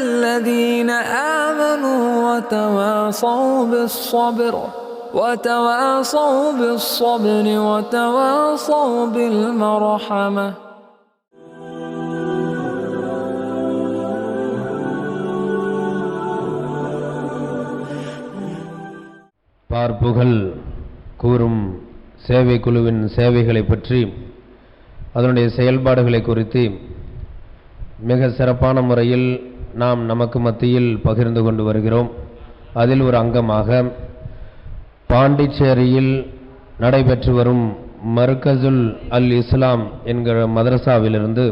الذين آمنوا وتواصوا بالصبر وتواصوا بالصبر وتواصوا بالمرحمة பார்ப்புகள் கூறும் சேவை குழுவின் சேவைகளை பற்றி அதனுடைய செயல்பாடுகளை குறித்து மிக சிறப்பான முறையில் நாம் நமக்கு மத்தியில் பகிர்ந்து கொண்டு வருகிறோம். அதில் ஒரு அங்கமாக பாண்டிச்சேரியில் நடைபெற்று வரும் மர்கசுல் அல் இஸ்லாம் என்கிற மதரசாவிலிருந்து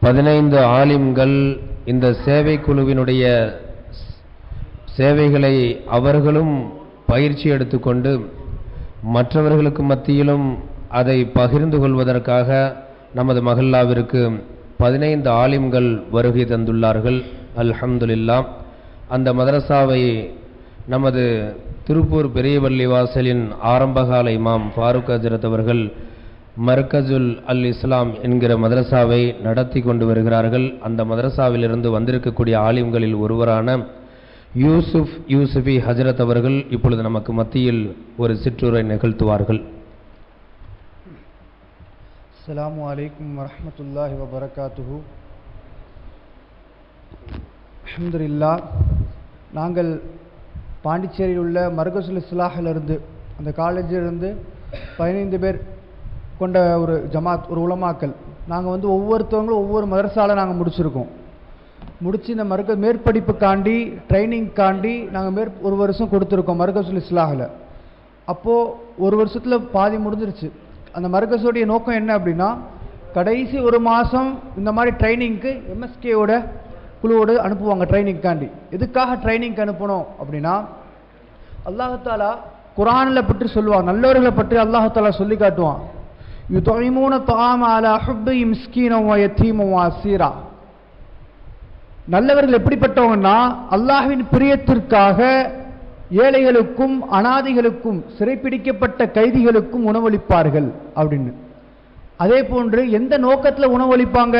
பதினைந்து ஆலிம்கள் இந்த சேவை குழுவினுடைய சேவைகளை அவர்களும் பயிற்சி எடுத்துக்கொண்டு மற்றவர்களுக்கு மத்தியிலும் அதை பகிர்ந்து கொள்வதற்காக நமது மகல்லாவிற்கு பதினைந்து ஆலிம்கள் வருகை தந்துள்ளார்கள். அல்ஹம்துல்லா அந்த மதரசாவை நமது திருப்பூர் பெரியவள்ளி வாசலின் ஆரம்பகால இமாம் ஃபாரூக் ஹஜரத் அவர்கள் மர்கஜுல் அல் இஸ்லாம் என்கிற மதரசாவை நடத்தி கொண்டு வருகிறார்கள். அந்த மதரசாவிலிருந்து வந்திருக்கக்கூடிய ஆலிம்களில் ஒருவரான யூசுப் யூசுஃபி ஹஜரத் அவர்கள் இப்பொழுது நமக்கு மத்தியில் ஒரு சிற்றுரை நிகழ்த்துவார்கள். السلام عليكم ورحمة الله وبركاته الحمد لله நாங்கள் பாண்டிச்சேரியில் உள்ள மர்கசுல் இஸ்லாஹிலிருந்து அந்த காலேஜிலிருந்து பதினைந்து பேர் கொண்ட ஒரு ஜமாத் ஒரு உலமாக்கல் நாங்கள் வந்து ஒவ்வொருத்தவங்களும் ஒவ்வொரு மதரசால நாங்கள் முடிச்சிருக்கோம் முடிச்சு இந்த மருக மேற்படிப்புக்காண்டி ட்ரைனிங்காண்டி நாங்கள் மேற் ஒரு வருஷம் கொடுத்துருக்கோம் மர்கசுல் இஸ்லாஹில் அப்போது ஒரு வருஷத்தில் பாதி முடிஞ்சிருச்சு அந்த மர்கஸோடைய நோக்கம் என்ன அப்படின்னா கடைசி ஒரு மாதம் இந்த மாதிரி ட்ரைனிங்க்கு எம்எஸ்கேவோட குழுவோடு அனுப்புவாங்க ட்ரைனிங்காண்டி எதுக்காக ட்ரைனிங்க்கு அனுப்பணும் அப்படின்னா அல்லாஹாலா குரானில் பற்றி சொல்லுவாங்க நல்லவர்களை பற்றி அல்லாஹாலா சொல்லி காட்டுவான். யு தொழிமூன தாம அலா ஹுப்பு மிஸ்கீனம் யத்தீமம் அசீரா. நல்லவர்கள் எப்படிப்பட்டவங்கன்னா அல்லாஹ்வின் பிரியத்திற்காக ஏழைகளுக்கும் அனாதைகளுக்கும் சிறைப்பிடிக்கப்பட்ட கைதிகளுக்கும் உணவளிப்பார்கள் அப்படின்னு. அதே போன்று எந்த நோக்கத்தில் உணவளிப்பாங்க?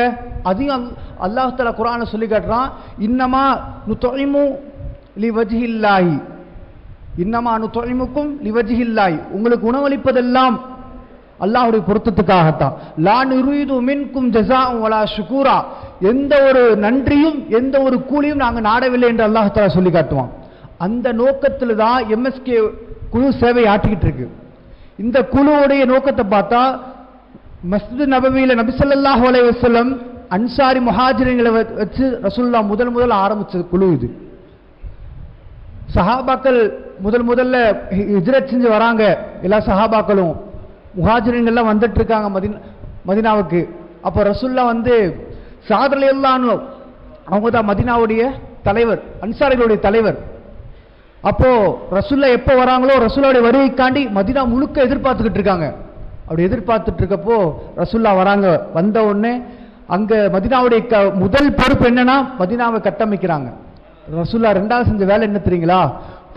அதையும் அல்லாஹால குரானை சொல்லி காட்டுறான். இன்னமா நு தொழிமு லி வஜிஹில்லாஹி இன்னமா நு தொழிமுக்கும் லி வஜிஹில்லாஹி உங்களுக்கு உணவளிப்பதெல்லாம் அல்லாஹுடைய பொருத்தத்துக்காகத்தான். லா நிருது மின்கும் ஜசா வலா சுகூரா எந்த ஒரு நன்றியும் எந்த ஒரு கூலியும் நாங்கள் நாடவில்லை என்று அல்லாஹால சொல்லி காட்டுவான். அந்த நோக்கத்தில் தான் எம்எஸ்கே குழு சேவை ஆற்றிக்கிட்டு இருக்கு. இந்த குழுவுடைய நோக்கத்தை பார்த்தா மஸ்ஜித் நபவியில் நபிசல்லாஹ் அலைஹி அன்சாரி முஹாஜிரிங்களை வச்சு ரசுல்லா முதல் முதல் ஆரம்பிச்ச குழு இது. சஹாபாக்கள் முதல் முதல்ல ஹிஜ்ரத் செஞ்சு வராங்க. எல்லா சஹாபாக்களும். முஹாஜிரிங்கெல்லாம் வந்துட்டு இருக்காங்க மதின் மதினாவுக்கு. அப்போ ரசுல்லா வந்து சாதலையெல்லாம் அவங்க தான் மதினாவுடைய தலைவர் அன்சாரிகளுடைய தலைவர். அப்போ ரசுல்லா எப்போ வராங்களோ ரசுல்லாவுடைய வருகைக்காண்டி மதினா முழுக்க எதிர்பார்த்துக்கிட்டு இருக்காங்க. அப்படி எதிர்பார்த்துட்டு இருக்கப்போ ரசுல்லா வராங்க. வந்த உடனே அங்கே மதினாவுடைய க முதல் பொறுப்பு என்னன்னா மதினாவை கட்டமைக்கிறாங்க. ரசுல்லா ரெண்டாவது செஞ்ச வேலை என்ன தெரியுங்களா?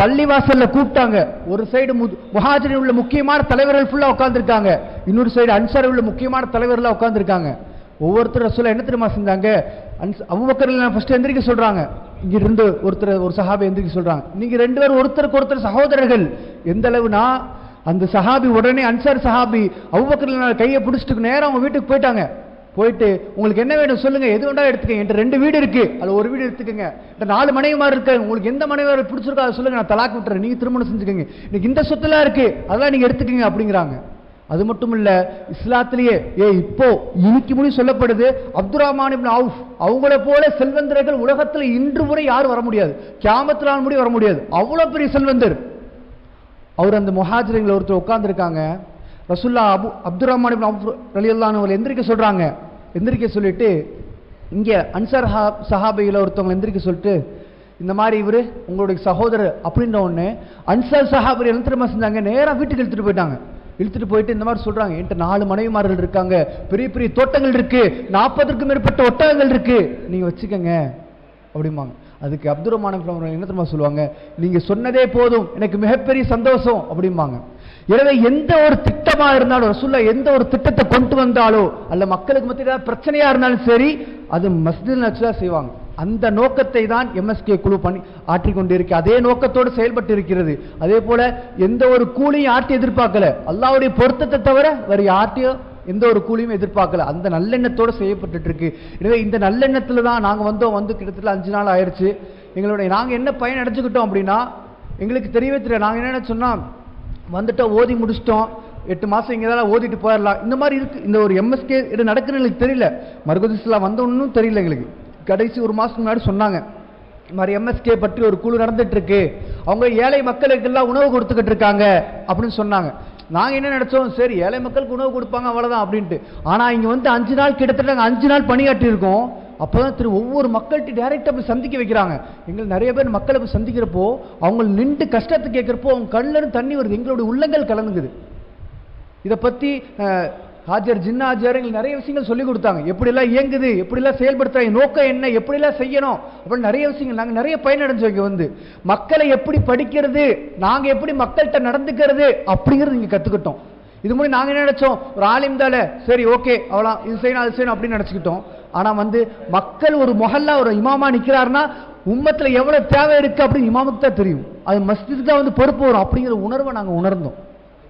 பள்ளிவாசல்ல கூப்பிட்டாங்க. ஒரு சைடு முஹாஜரில் உள்ள முக்கியமான தலைவர்கள் ஃபுல்லாக உட்காந்துருக்காங்க இன்னொரு சைடு அன்சாரி உள்ள முக்கியமான தலைவர்களாக உட்காந்துருக்காங்க ஒவ்வொருத்தர் ரசூலா என்ன தெரியுமா செஞ்சாங்க? அன்ஸ் அபுபக்கர் ஃபர்ஸ்ட் எந்திரிக்க சொல்கிறாங்க இங்கிருந்து ஒருத்தர் ஒரு சஹாபி எந்திரிக்க சொல்கிறாங்க நீங்கள் ரெண்டு பேரும் ஒருத்தருக்கு ஒருத்தர் சகோதரர்கள். எந்த அளவுனா அந்த சஹாபி உடனே அன்சார் சஹாபி அவ்வக்கத்தில் கையை பிடிச்சிட்டு நேரம் அவங்க வீட்டுக்கு போயிட்டாங்க. போயிட்டு உங்களுக்கு என்ன வேணும் சொல்லுங்கள் எது வேண்டாம் எடுத்துக்கங்க. என்கிட்ட ரெண்டு வீடு இருக்குது அதில் ஒரு வீடு எடுத்துக்கோங்க. இந்த நாலு மனைவிமார் இருக்கு. உங்களுக்கு எந்த மனைவிமார் பிடிச்சிருக்கோ அதை சொல்லுங்கள் நான் தலாக்கு விட்டுறேன். நீங்கள் திருமணம் செஞ்சுக்கோங்க. இன்னைக்கு இந்த சொத்துலாம் இருக்குது அதெல்லாம் நீங்கள் எடுத்துக்கங்க அப்படிங்கிறாங்க. அது மட்டும் இல்லை இஸ்லாத்திலேயே ஏ இப்போ இன்னைக்கு முடி சொல்லப்படுது அப்துல் ரஹ்மான் இப்னு அவுஃப் அவங்கள போல செல்வந்தர்கள் உலகத்தில் இன்று முறை யாரும் வர முடியாது. கியாமத்தினால் முடி வர முடியாது. அவ்வளோ பெரிய செல்வந்தர். அவர் அந்த முஹாஜிரிங்களை ஒருத்தர் உட்காந்துருக்காங்க ரசுல்லா Abu Abdul Rahman ibn Awf ரலியல்லாஹு அவங்களை எந்திரிக்க சொல்கிறாங்க எந்திரிக்க சொல்லிட்டு இங்கே அன்சார் ஹா- சஹாபையில் ஒருத்தவங்க எந்திரிக்க சொல்லிட்டு இந்த மாதிரி இவர் உங்களுடைய சகோதரர் அப்படின்ற ஒன்று அன்சார் சஹாபி என்ன செஞ்சாங்க? நேராக வீட்டுக்கு இழுத்துட்டு போயிட்டாங்க. இழுத்துட்டு போயிட்டு இந்த மாதிரி சொல்றாங்க. என்கிட்ட நாலு மனைவிமார்கள் இருக்காங்க. பெரிய பெரிய தோட்டங்கள் இருக்கு. நாற்பதுக்கும் மேற்பட்ட ஒட்டகங்கள் இருக்கு. நீங்க வச்சுக்கோங்க. அப்படிம்பாங்க. அதுக்கு அப்துல் ரஹ்மான் அவர்கள் என்ன தெரியுமா சொல்லுவாங்க? நீங்க சொன்னதே போதும். எனக்கு மிகப்பெரிய சந்தோஷம். அப்படிம்பாங்க. எனவே எந்த ஒரு திட்டமா இருந்தாலும் ரசூல்லா எந்த ஒரு திட்டத்தை கொண்டு வந்தாலோ அல்ல மக்களுக்கு மத்தியில் ஏதாவது பிரச்சனையா இருந்தாலும் சரி அது மஸ்ஜித் நச்சுதான் செய்வாங்க. அந்த நோக்கத்தை தான் எம்எஸ்கே குழு பண்ணி ஆற்றிக் கொண்டிருக்கு. அதே நோக்கத்தோடு செயல்பட்டு இருக்கிறது. அதே போல எந்த ஒரு கூலியும் ஆட்டி எதிர்பார்க்கல? அல்லாவுடைய பொருத்தத்தை தவிர வேறு யார்ட்டையும் எந்த ஒரு கூலியும் எதிர்பார்க்கல. அந்த நல்லெண்ணத்தோடு செய்யப்பட்டு இருக்கு எனவே இந்த நல்லெண்ணத்தில் தான் நாங்கள் வந்தோம். வந்து கிட்டத்தட்ட அஞ்சு நாள் ஆயிடுச்சு எங்களுடைய நாங்கள் என்ன பயன் அடைஞ்சுக்கிட்டோம் அப்படின்னா எங்களுக்கு தெரியவே தெரியல. நாங்கள் என்ன சொன்னால் வந்துட்டோம் ஓதி முடிச்சிட்டோம். எட்டு மாதம் இங்கே தான் ஓதிட்டு போயிடலாம். இந்த மாதிரி இருக்கு. இந்த ஒரு எம்எஸ்கே இது நடக்குதுன்னு எங்களுக்கு தெரியல. மருகதிஸ்லாம் வந்தோன்னும் தெரியல எங்களுக்கு. கடைசி ஒரு மாதத்துக்கு முன்னாடி சொன்னாங்க. இந்த மாதிரி எம்எஸ்கே பற்றி ஒரு குழு நடந்துகிட்ருக்கு அவங்க ஏழை மக்களுக்கெல்லாம் உணவு கொடுத்துக்கிட்டு இருக்காங்க அப்படின்னு சொன்னாங்க. நாங்கள் என்ன நினச்சோம்? சரி ஏழை மக்களுக்கு உணவு கொடுப்பாங்க அவ்வளோதான் அப்படின்ட்டு. ஆனால் இங்கே வந்து அஞ்சு நாள் கிட்டத்தட்ட நாங்கள் அஞ்சு நாள் பணியாற்றியிருக்கோம். அப்போ தான் திரு ஒவ்வொரு மக்கள்கிட்ட டேரெக்டாக போய் சந்திக்க வைக்கிறாங்க. எங்களுக்கு நிறைய பேர் மக்களை போய் சந்திக்கிறப்போ அவங்க நின்று கஷ்டத்தை கேட்குறப்போ அவங்க கண்ணில் தண்ணி வருது. எங்களுடைய உள்ளங்கள் கலங்குது. இதை பற்றி ஹாஜர் ஜின்னா ஹாஜர் எங்களுக்கு நிறைய விஷயங்கள் சொல்லி கொடுத்தாங்க. எப்படிலாம் இயங்குது எப்படிலாம் செயல்படுத்துறாங்க நோக்கம் என்ன எப்படிலாம் செய்யணும் அப்படின்னு நிறைய விஷயங்கள் நாங்கள் நிறைய பயனடைஞ்சோம் இங்கே வந்து. மக்களை எப்படி படிக்கிறது நாங்கள் எப்படி மக்கள்கிட்ட நடந்துக்கிறது அப்படிங்கிறது இங்கே கற்றுக்கிட்டோம் இது மூலம் நாங்கள் என்ன நினச்சோம்? ஒரு ஆலிம் தால சரி ஓகே அவ்வளோ இது செய்யணும் அது செய்யணும் அப்படின்னு நினச்சிக்கிட்டோம். ஆனால் வந்து மக்கள் ஒரு மொஹல்லா ஒரு இமாமா நிற்கிறாருன்னா உம்மத்தில் எவ்வளோ தேவை இருக்குது அப்படின்னு இமாமுக்கு தான் தெரியும். அது மஸ்ஜிதுக்கு தான் வந்து பொறுப்பு வரும். அப்படிங்கிற உணர்வை நாங்கள் உணர்ந்தோம்.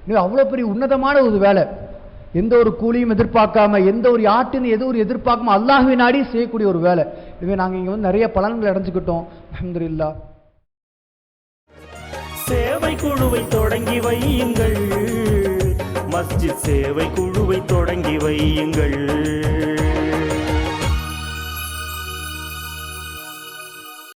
இது அவ்வளோ பெரிய உன்னதமான ஒரு வேலை. எந்த ஒரு கூலியும் எதிர்பார்க்காம எந்த ஒரு யாட்டின்னு எது ஒரு எதிர்பார்க்காம அல்லாஹ் நாடி செய்யக்கூடிய ஒரு வேலை. இதுவே நாங்கள் இங்கே வந்து நிறைய பலன்கள் அடைஞ்சுக்கிட்டோம். அல்ஹம்துலில்லாஹ் சேவை குழுவை தொடங்கி வையுங்கள். மஸ்ஜித் சேவை குழுவை தொடங்கி வையுங்கள்.